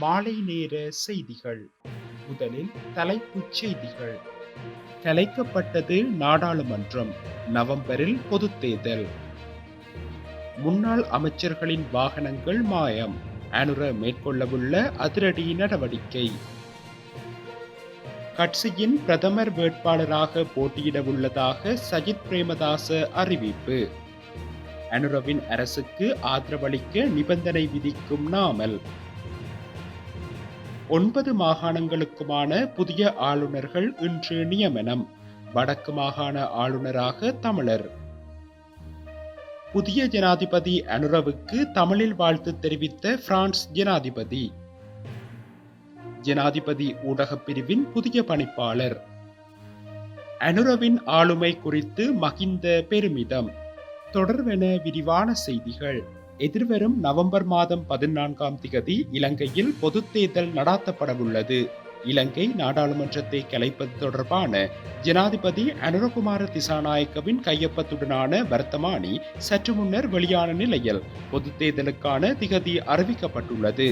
மாலை நேர செய்திகள். முதலில் தலைப்புச் செய்திகள். கலைக்கப்பட்டது நாடாளுமன்றம் நவம்பரில் பொதுத் தேர்தல். முன்னாள் அமைச்சர்களின் வாகனங்கள் மாயம். அனுர மேற்கொள்ளவுள்ள அதிரடி நடவடிக்கை. கட்சியின் பிரதமர் வேட்பாளராக போட்டியிடவுள்ளதாக சஜித் பிரேமதாச அறிவிப்பு. அனுரவின் அரசுக்கு ஆதரவளிக்க நிபந்தனை விதிக்கும் நாமல். ஒன்பது மாகாணங்களுக்குமான புதிய ஆளுநர்கள் இன்று நியமனம். வடக்கு மாகாண ஆளுநராக தமிழர். புதிய ஜனாதிபதி அனுரவுக்கு தமிழில் வாழ்த்து தெரிவித்த பிரான்ஸ் ஜனாதிபதி. ஜனாதிபதி ஊடகப் பிரிவின் புதிய பணிப்பாளர். அனுரவின் ஆளுமை குறித்து மகிந்த பெருமிதம். தொடர்வென விரிவான செய்திகள். எதிர்வரும் நவம்பர் மாதம் பதினான்காம் திகதி இலங்கையில் பொது தேர்தல் நடாத்தப்படவுள்ளது இலங்கை நாடாளுமன்றத்தை கலைப்பது தொடர்பான ஜனாதிபதி அனுரகுமார திசாநாயக்கவின் கையொப்பத்துடனான வர்த்தமானி சற்று முன்னர் வெளியான நிலையில் பொது தேர்தலுக்கான திகதி அறிவிக்கப்பட்டுள்ளது.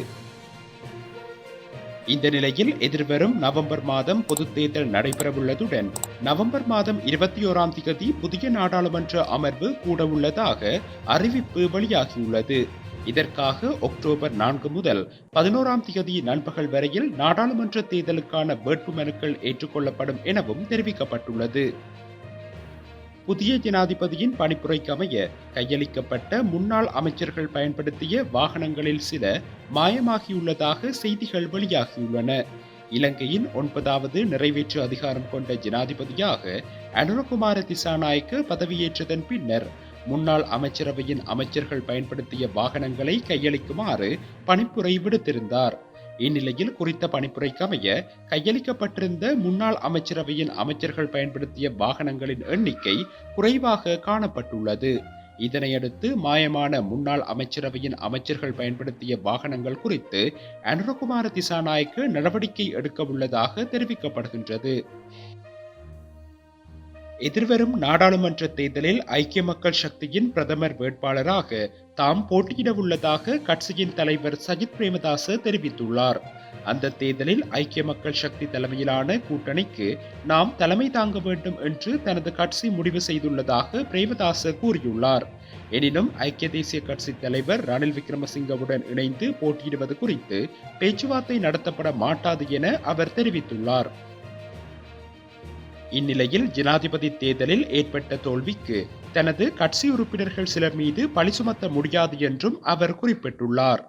இந்த நிலையில் எதிர்வரும் நவம்பர் மாதம் பொதுத் தேர்தல் நடைபெறவுள்ளதுடன் நவம்பர் மாதம் இருபத்தி ஓராம் திகதி புதிய நாடாளுமன்ற அமர்வு கூடவுள்ளதாக அறிவிப்பு வெளியாகியுள்ளது. இதற்காக அக்டோபர் நான்கு முதல் பதினோராம் தேதி நண்பகல் வரையில் நாடாளுமன்ற தேர்தலுக்கான வேட்புமனுக்கள் ஏற்றுக்கொள்ளப்படும் எனவும் தெரிவிக்கப்பட்டுள்ளது. புதிய ஜனாதிபதியின் பணிப்புரைக்கு அமைய கையளிக்கப்பட்ட முன்னாள் அமைச்சர்கள் பயன்படுத்திய வாகனங்களில் சில மாயமாகியுள்ளதாக செய்திகள் வெளியாகியுள்ளன. இலங்கையின் ஒன்பதாவது நிறைவேற்று அதிகாரம் கொண்ட ஜனாதிபதியாக அனுரகுமார திசாநாயக்கு பதவியேற்றதன் பின்னர் முன்னாள் அமைச்சரவையின் அமைச்சர்கள் பயன்படுத்திய வாகனங்களை கையளிக்குமாறு பணிப்புரை விடுத்திருந்தார். இந்நிலையில் குறித்த பணிப்புரைக்கு அமைய கையளிக்கப்பட்டிருந்த முன்னாள் அமைச்சரவையின் அமைச்சர்கள் பயன்படுத்திய வாகனங்களின் எண்ணிக்கை குறைவாக காணப்பட்டுள்ளது. இதனையடுத்து மாயமான முன்னாள் அமைச்சரவையின் அமைச்சர்கள் பயன்படுத்திய வாகனங்கள் குறித்து அனுரகுமார திசாநாயக்கு நடவடிக்கை எடுக்க உள்ளதாக தெரிவிக்கப்படுகின்றது. எதிர்வரும் நாடாளுமன்ற தேர்தலில் ஐக்கிய மக்கள் சக்தியின் பிரதமர் வேட்பாளராக தாம் போட்டியிட உள்ளதாக கட்சியின் தலைவர் சஜித் பிரேமதாச தெரிவித்துள்ளார். அந்த தேர்தலில் ஐக்கிய மக்கள் சக்தி தலைமையிலான கூட்டணிக்கு நாம் தலைமை தாங்க வேண்டும் என்று தனது கட்சி முடிவு செய்துள்ளதாக பிரேமதாச கூறியுள்ளார். எனினும் ஐக்கிய தேசிய கட்சி தலைவர் ரணில் விக்ரமசிங்கவுடன் இணைந்து போட்டியிடுவது குறித்து பேச்சுவார்த்தை நடத்தப்பட மாட்டாது என அவர் தெரிவித்துள்ளார். இந்நிலையில் ஜனாதிபதி தேர்தலில் ஏற்பட்ட தோல்விக்கு தனது கட்சி உறுப்பினர்கள் சிலர் மீது பழி சுமத்த முடியாது என்றும் அவர் குறிப்பிட்டுள்ளார்.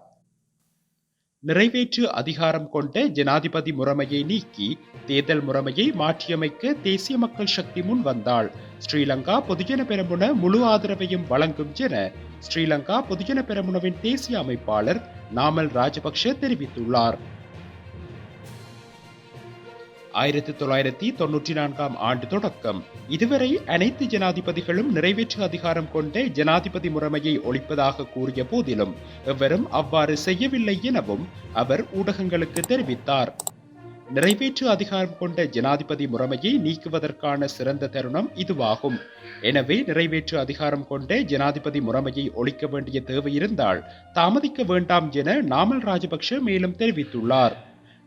நிறைவேற்று அதிகாரம் கொண்ட ஜனாதிபதி முறைமையை நீக்கி தேர்தல் முறைமையை மாற்றியமைக்க தேசிய மக்கள் சக்தி முன் வந்தால் ஸ்ரீலங்கா பொதுஜன பெரமுன முழு ஆதரவையும் வழங்கும் என ஸ்ரீலங்கா பொதுஜன பெரமுனவின் தேசிய அமைப்பாளர் நாமல் ராஜபக்ஷ தெரிவித்துள்ளார். ஆயிரத்தி தொள்ளாயிரத்தி தொன்னூற்றி நான்காம் ஆண்டு தொடக்கம். இதுவரை அனைத்து ஜனாதிபதிகளும் நிறைவேற்று அதிகாரம் கொண்ட ஜனாதிபதி முறைமையை ஒழிப்பதாக கூறிய போதிலும் எவரும் அவ்வாறு செய்யவில்லை எனவும் அவர் ஊடகங்களுக்கு தெரிவித்தார். நிறைவேற்று அதிகாரம் கொண்ட ஜனாதிபதி முறைமையை நீக்குவதற்கான சிறந்த தருணம் இதுவாகும். எனவே நிறைவேற்று அதிகாரம் கொண்ட ஜனாதிபதி முறைமையை ஒழிக்க வேண்டிய தேவை இருந்தால் தாமதிக்க வேண்டாம் என நாமல் ராஜபக்ஷ மேலும் தெரிவித்துள்ளார்.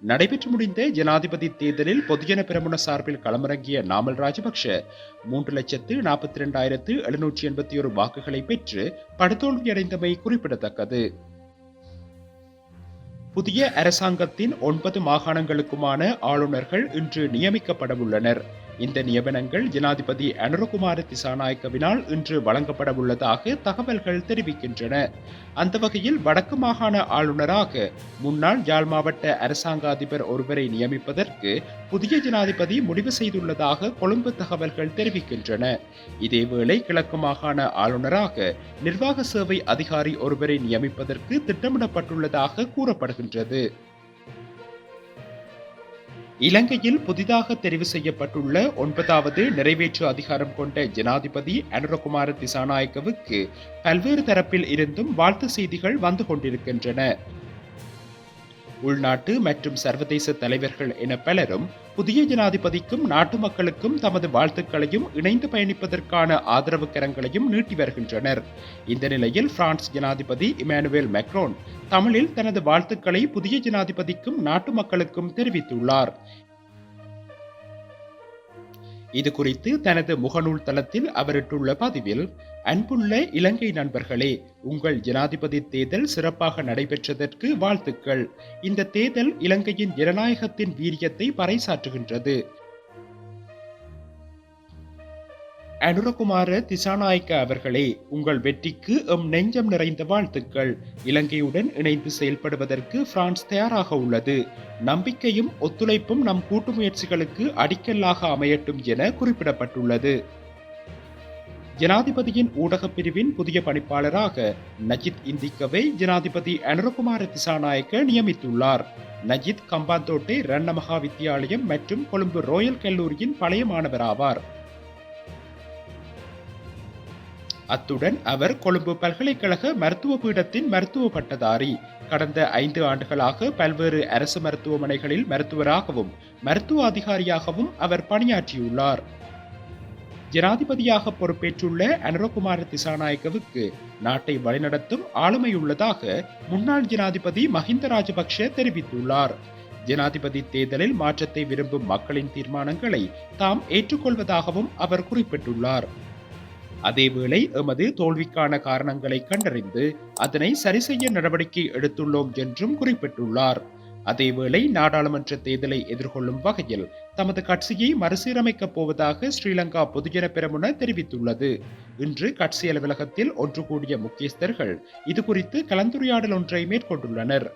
நடைபெற்று முடிந்த ஜனாதிபதி தேர்தலில் பொதுஜன பிரமுன சார்பில் களமிறங்கிய நாமல் ராஜபக்ஷ மூன்று லட்சத்து நாற்பத்தி இரண்டாயிரத்து எழுநூற்றி எண்பத்தி ஒரு வாக்குகளை பெற்று படுதோல்வியடைந்தமை குறிப்பிடத்தக்கது. புதிய அரசாங்கத்தின் ஒன்பது மாகாணங்களுக்குமான ஆளுநர்கள் இன்று நியமிக்கப்படவுள்ளனர். இந்த நியமனங்கள் ஜனாதிபதி அனுரகுமார திசாநாயக்கவினால் இன்று வழங்கப்பட உள்ளதாக தகவல்கள் தெரிவிக்கின்றன. அந்த வகையில் வடக்கு மாகாண ஆளுநராக முன்னாள் யாழ் மாவட்ட அரசாங்க அதிபர் ஒருவரை நியமிப்பதற்கு புதிய ஜனாதிபதி முடிவு செய்துள்ளதாக கொழும்பு தகவல்கள் தெரிவிக்கின்றன. இதேவேளை கிழக்கு மாகாண ஆளுநராக நிர்வாக சேவை அதிகாரி ஒருவரை நியமிப்பதற்கு திட்டமிடப்பட்டுள்ளதாக கூறப்படுகின்றது. இலங்கையில் புதிதாக தெரிவு செய்யப்பட்டுள்ள ஒன்பதாவது நிறைவேற்று அதிகாரம் கொண்ட ஜனாதிபதி அனுரகுமார திசாநாயக்கவுக்கு பல்வேறு தரப்பில் இருந்தும் வாழ்த்து செய்திகள் வந்து கொண்டிருக்கின்றன. உள்நாட்டு மற்றும் சர்வதேச தலைவர்கள் என பலரும் புதிய ஜனாதிபதிக்கும் நாட்டு மக்களுக்கும் தமது வாழ்த்துக்களையும் இணைந்து பயணிப்பதற்கான ஆதரவு கரங்களையும் நீட்டி வருகின்றனர். இந்த நிலையில் பிரான்ஸ் ஜனாதிபதி இமானுவேல் மெக்ரோன் தமிழில் தனது வாழ்த்துக்களை புதிய ஜனாதிபதிக்கும் நாட்டு மக்களுக்கும் தெரிவித்துள்ளார். இது குறித்து தனது முகநூல் தளத்தில் அவரிட்டுள்ள பதிவில் அன்புள்ள இலங்கை நண்பர்களே உங்கள் ஜனாதிபதி தேர்தல் சிறப்பாக நடைபெற்றதற்கு வாழ்த்துக்கள். இந்த தேர்தல் இலங்கையின் ஜனநாயகத்தின் வீரியத்தை பறைசாற்றுகின்றது. அனுரகுமார திசாநாயக்க அவர்களே உங்கள் வெற்றிக்கு எம் நெஞ்சம் நிறைந்த வாழ்த்துக்கள். இலங்கையுடன் இணைந்து செயல்படுவதற்கு பிரான்ஸ் தயாராக உள்ளது. நம்பிக்கையும் ஒத்துழைப்பும் நம் கூட்டு முயற்சிகளுக்கு அடிக்கல்லாக அமையட்டும் என குறிப்பிடப்பட்டுள்ளது. ஜனாதிபதியின் ஊடகப் பிரிவின் புதிய பணிப்பாளராக நஜித் இந்திக்கவை ஜனாதிபதி அனுரகுமார திசாநாயக்க நியமித்துள்ளார். நஜித் கம்பாந்தோட்டை ரண்ண மகா வித்தியாலயம் மற்றும் கொழும்பு ரோயல் கல்லூரியின் பழைய மாணவராவார் அத்துடன் அவர் கொழும்பு பல்கலைக்கழக மருத்துவ பீடத்தின் மருத்துவ பட்டதாரி. கடந்த ஐந்து ஆண்டுகளாக பல்வேறு அரசு மருத்துவமனைகளில் மருத்துவராகவும் மருத்துவ அதிகாரியாகவும் அவர் பணியாற்றியுள்ளார். ஜனாதிபதியாக பொறுப்பேற்றுள்ள அனுரகுமார திசாநாயக்கவுக்கு நாட்டை வழிநடத்தும் ஆளுமையுள்ளதாக முன்னாள் ஜனாதிபதி மஹிந்த ராஜபக்ஷ தெரிவித்துள்ளார். ஜனாதிபதி தேர்தலில் மாற்றத்தை விரும்பும் மக்களின் தீர்மானங்களை தாம் ஏற்றுக்கொள்வதாகவும் அவர் குறிப்பிட்டுள்ளார். அதேவேளை எமது தோல்விக்கான காரணங்களை கண்டறிந்து அதனை சரிசெய்ய நடவடிக்கை எடுத்துள்ளோம் என்றும் குறிப்பிட்டுள்ளார். அதேவேளை நாடாளுமன்ற தேர்தலை எதிர்கொள்ளும் வகையில் தமது கட்சியை மறுசீரமைக்கப் போவதாக ஸ்ரீலங்கா பொதுஜன பெரமுன தெரிவித்துள்ளது. இன்று கட்சி அலுவலகத்தில் ஒன்று கூடிய முக்கியஸ்தர்கள் இது குறித்து கலந்துரையாடல் ஒன்றை மேற்கொண்டுள்ளனர்.